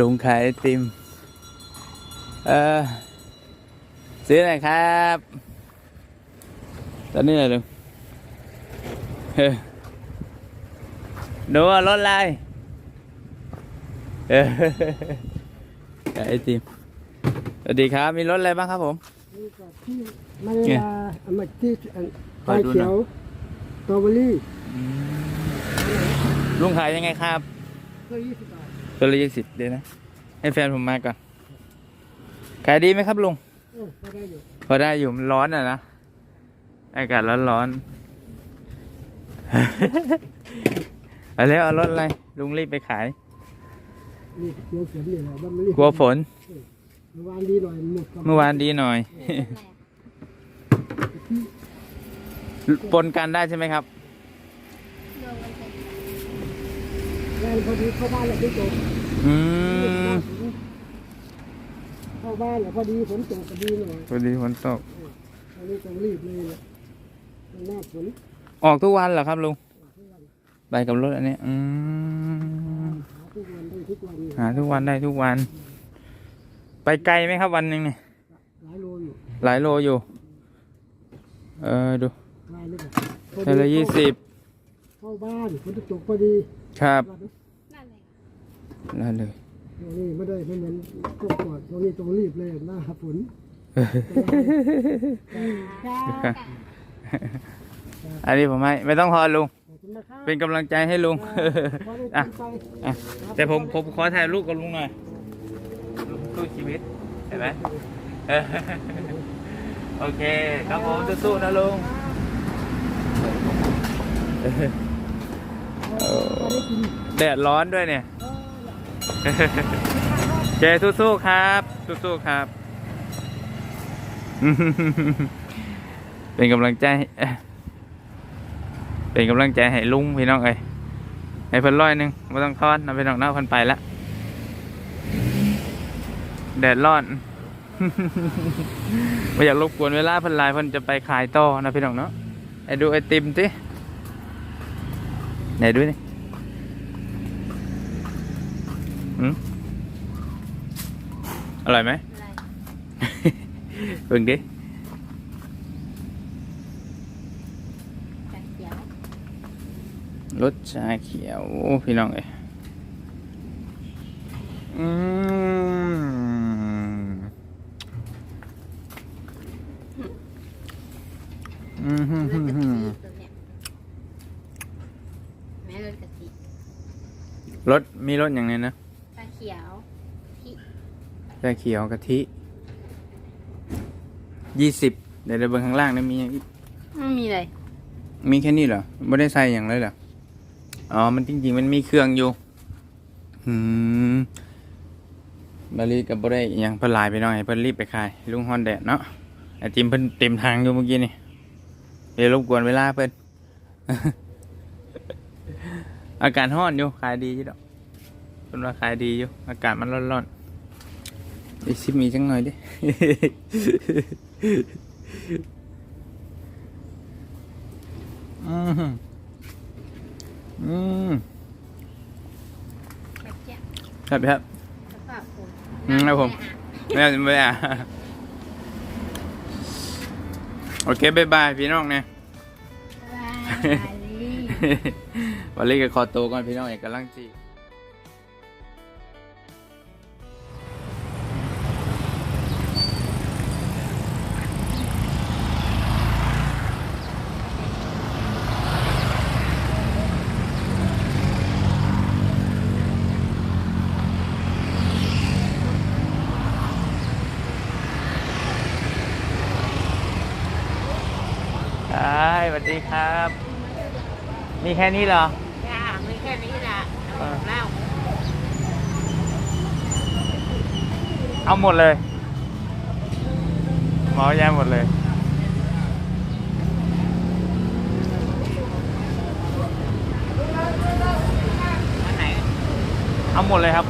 ลุงขายไอติม เออซื้อหน่อยครับ ตอนนี้อะไรลุงเออหนูเอารถอะไรเออขายไอติม สวัสดีครับ มีรถอะไรบ้างครับผมนี่ก็ที่มะเนี่ยลาอมที่อันขอชาดูหน่อยเขียวสตรอเบอรี่ลุงขายยังไงครับก็ยี่สิบบาท ตัวละยี่สิบเดี๋ยวนะ ให้แฟนผมมาก่อนขายดีไหมครับลุงเออก็ได้อยู่พอได้อยู่มันร้อนอะนะอากาศร้อนร้อนๆเอาแล้วเอารถอะไรลุงรีบไปขายนี่เขียวเขียวนี่แหละบ้านมะลิกลัวฝนเมื่อวานดีหน่อยหมดเมื่อวานดีหน่อยปนกันได้ใช่ไหมครับ งานพอดีเข้าบ้านแล้วไม่จบอืมเข้าบ้านแล้วพอดีฝนตกก็ดีหน่อยพอดีฝนตกอันนี้ต้องรีบเลยแหละมันหน้าฝนออกทุกวันเหรอครับลุงไปกับรถอันนี้อืมหาทุกวันได้ทุกวันหาทุกวันได้ทุกวัน ไปไกลไหมครับวันหนึ่งเนี่ยหลายโลอยู่หลายโลอยู่ เออดูบ้านนี่ก็พอเท่าดีละยี่สิบเข้าบ้านฝนตกพอดีครับบ้า นนี้ได้เลยตรงนี้ไม่ได้ไม่เหมือนพวกก่อนตรงนี้ต้องรีบเลยหน้าฝนอันนี้ผมให้ไม่ต้องพอลุงขอบคุณนะครับเป็นกำลังใจให้ลุงพอได้อะกินไปอะแต่ผมผมขอถ่ายรูปกับลุงหน่อยลุงสู้ชีวิตเห็นไหมเออโอเค ครับผมสู้ๆนะลุงเออพอได้กินแดดร้อนด้วยเนี่ย เจสู้ๆครับ สู้ๆครับ เป็นกำลังใจ เป็นกำลังใจให้ลุงพี่น้องเอ้ยให้เพิ่นร้อยหนึ่งไม่ต้องทอนนะพี่น้องเนาะเพิ่นไปละแดดร้อนไม่อยากรบกวนเวลาเพิ่นลายเพิ่นจะไปขายต่อนะพี่น้องเนาะไอ้ดูไอติมสิไหนดูนี่ อืมอร่อยไหมเบิ่งดิรสชาเขียวพี่น้องเอ้ยอืมอืมฮึ่มฮึ่มฮึ่มแม่รสกะทิรสมีรสอย่างนี้นะชาเขียวที่ชาเขียวกะทิยี่สิบเดี๋ยวเดี๋ยวเบิ่งข้างล่างนะมีอย่างอีกไม่มีเลยมีแค่นี้เหรอไม่ได้ใส่อย่างเลยเหรออ๋อมันจริงๆมันมีเครื่องอยู่อืมบารีกับบได้อหยังเพิ่นหลายไปหน่อยเพิ่นรีบไปขายลุงฮอนแดดเนาะไอติมเพิ่นเต็มทางอยู่เมื่อกี้นี่เดี๋ยวรบกวนเวลาเพิ่น อากาศร้อนอยู่ขายดีอยู่ดอก เพิ่นว่าขายดีอยู่ อากาศมันร้อนๆไปชิมอีกจังหน่อยดิ อืมอืมแบบเนี้ยครับครับ แล้วก็ผมอืมครับผม ไม่เอาไม่เอาโอเคบายบายพี่น้องเนี่ยบายลี่วันนี้ก็ขอตัวก่อนพี่น้องเอกกำลังจี ดีครับ มีแค่นี้เหรอจ้าไม่แค่นี้ละเออแล้วเอาหมดเลยเหมาแย่หมดเลย อันไหน เอาหมดเลยครับ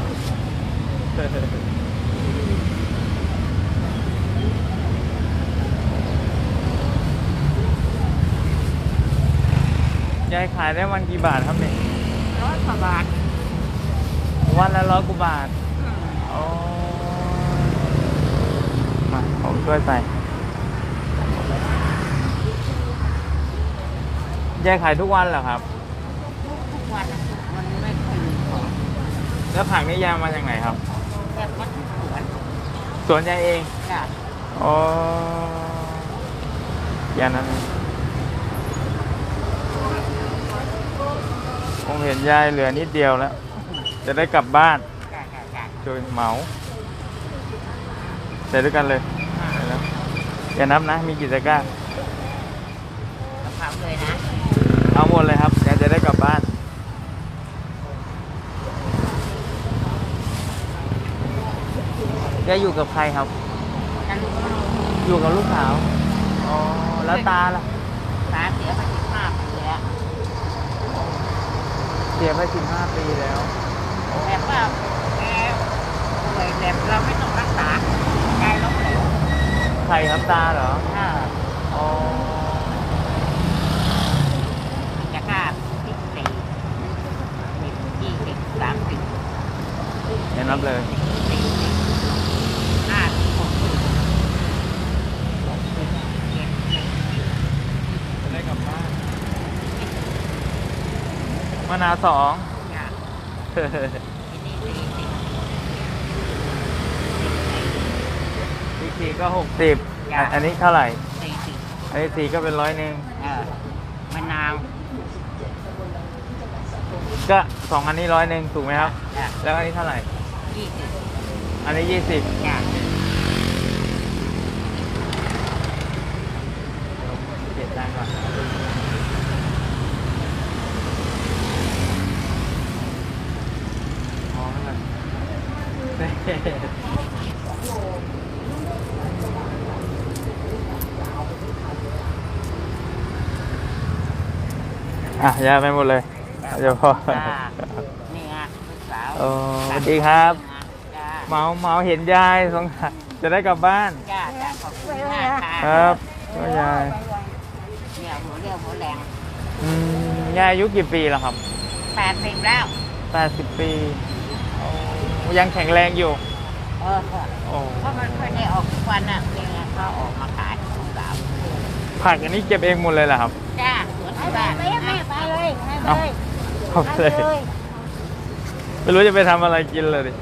ยายขายได้วันกี่บาทครับเนี่ยร้อยกว่าบาทวันละร้อยกว่าบาทอืมอ๋อมาผมช่วยใส่ยายขายทุกวันเหรอครับ ทุกวันมันไม่ค่อยมีของแล้วผักนี่ยายมาจากไหนครับแบบมันสวนสวนยายเองจ้ะอ๋อยานั้น ผมเห็นยายเหลือนิดเดียวแล้ว จะได้กลับบ้านจ้ะจ้ะจ้ะช่วยเหมาใส่ด้วยกันเลยไปแล้วอย่านับนะ มีกี่ตะกร้ากระเพราเลยนะ เอาหมดเลยครับยายจะได้กลับบ้านยายอยู่กับใครครับนั่นลูกอยู่กับลูกสาว อ๋อ แล้วตาล่ะ ตาเสียไปสิบห้าปีแล้ว เสียไปสิบห้าปีแล้วแบบว่าแกป่วยแบบเราไม่ต้องรักษาใจล้มเหลวใครครับตาเหรอเอออ๋อกิจการสิบสี่สิบยี่สิบสามสิบอย่านับเลย สี่สิบห้าสิบหกสิบเจ็ดสิบ จะได้กลับบ้าน มะนาวสองจ้ะที่นี่สี่สิบพี่ทีก็หกสิบอันนี้เท่าไหร่ สี่สิบอันนี้สี่ก็เป็นร้อยหนึ่งเออมะนาวก็สองอันนี้ร้อยหนึ่งถูกไหมครับ จ้ะแล้วอันนี้เท่าไหร่ ยี่สิบอันนี้ยี่สิบจ้ะเก็บตังค์ก่อนอ๋อนั่นแหละ อะยาไปหมดเลยเดี๋ยวพอจ้านี่ไงลูกสาวโอ้สวัสดีครับ จ้าเมาเมาเห็นยายสงสัยจะได้กลับบ้าน จ้าจ้าขอบคุณมากค่ะครับก็ยายเนี่ยหัวเรียวหัวแรงอืมยายอายุกี่ปีแล้วครับแปดสิบแล้ว 80ปีโอ้ ยังแข็งแรงอยู่เออโอ้เพราะมันไม่ได้ออกทุกวันน่ะนี่ไงเขาออกมาขายของสาวผักอันนี้เก็บเองหมดเลยเหรอครับ จ้าสวนที่บ้านไปไปไปเลยไปเอ้าเลยเอาเลยไม่รู้จะไปทำอะไรกินเลยดิ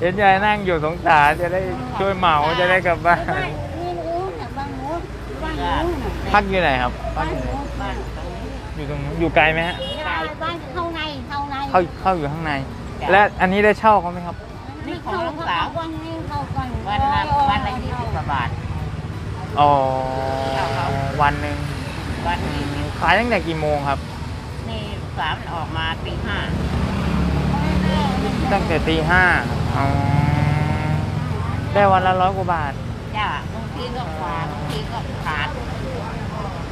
เห็นยายนั่งอยู่สงสารจะได้ช่วยเหมาจะได้กลับบ้านนี่หนูน่ะบางหนูบางหนูน่ะพักอยู่ไหนครับพักอยู่ไหนบ้านตรงนี้อยู่ตรงนู้นอยู่ไกลไหมฮะบ้านบ้านเข้าในเข้าในเข้าเข้าอยู่ข้างใน และอันนี้ได้เช่าเขาไหมครับ นี่ของลูกสาว วันนี้เข้าก่อนวันละวันละยี่สิบกว่าบาท อ๋อเช่าเขาวันหนึ่งวันนี้ขายตั้งแต่กี่โมงครับ นี่สามออกมาตีห้าตั้งแต่ตีห้าอ๋อได้วันละร้อยกว่าบาทจ้าบางทีก็ขวาบางทีก็ขาด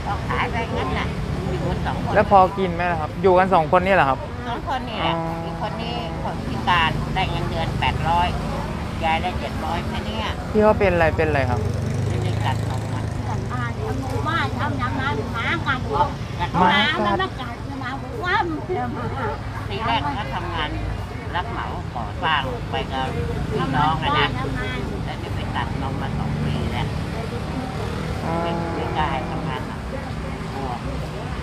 ก็ขายไปงั้นน่ะอยู่กันสองคนแล้วพอกินไหมล่ะครับ อยู่กันสองคนนี่เหรอครับ สองคนนี่แหละอ๋ออีกคนนี้คนพิการได้เงินเดือนแปดร้อยยายได้เจ็ดร้อยแค่เนี้ยพี่เขาเป็นอะไรเป็นอะไรครับ ไม่ได้กัดนมมันกันอ่านหมู่บ้านทำอย่างนั้นหมากัดกัดหมาหมามันกัดหมาคว่ำเสียหมาทีแรกก็ทำงานรับเหมาก่อสร้างไปกับพี่น้องอะนะทำงานแล้วจะไปตัดนมมาสองปีแล้วอ๋อไม่ไม่กล้าให้ทำงานหนักกลัว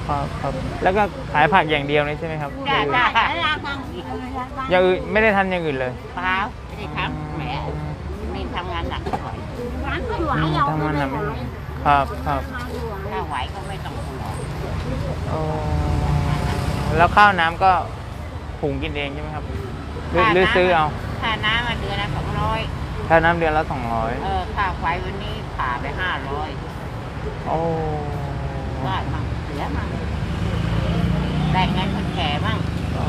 ครับครับแล้วก็ขายผักอย่างเดียวนี่ใช่ไหมครับจ้ะจ้ะอย่างอื่นไม่ได้ทำอย่างอื่นเลยเปล่าไม่ได้ทำแหมนี่ทำงานหนักไม่ไหวร้านไม่ไหวเราทำไม่งานหนักไหไหวมครับครับถ้าไหวก็ไม่ต้องกลัวอ๋อแล้วข้าวน้ำก็หุงกินเองใช่ไหมครับหรือหรือซื้อเอาค่าน้ำมาเดือนละสองร้อยข้าวน้ำเดือนละสองร้อยเออค่าไฟวันนี้ผ่าไปห้าร้อยโอ้ได้มั่งเสียมั่ง ได้เงินคนแก่มั่ง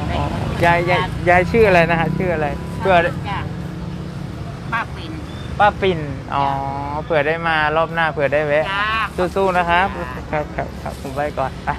ได้เงินยายยายยายชื่ออะไรนะฮะชื่ออะไรเพื่อจ้ะป้าปิ่นป้าปิ่นอ๋อเผื่อได้มารอบหน้าเผื่อได้แวะ จ้า สู้ๆนะครับ ครับครับครับผมไปก่อนไป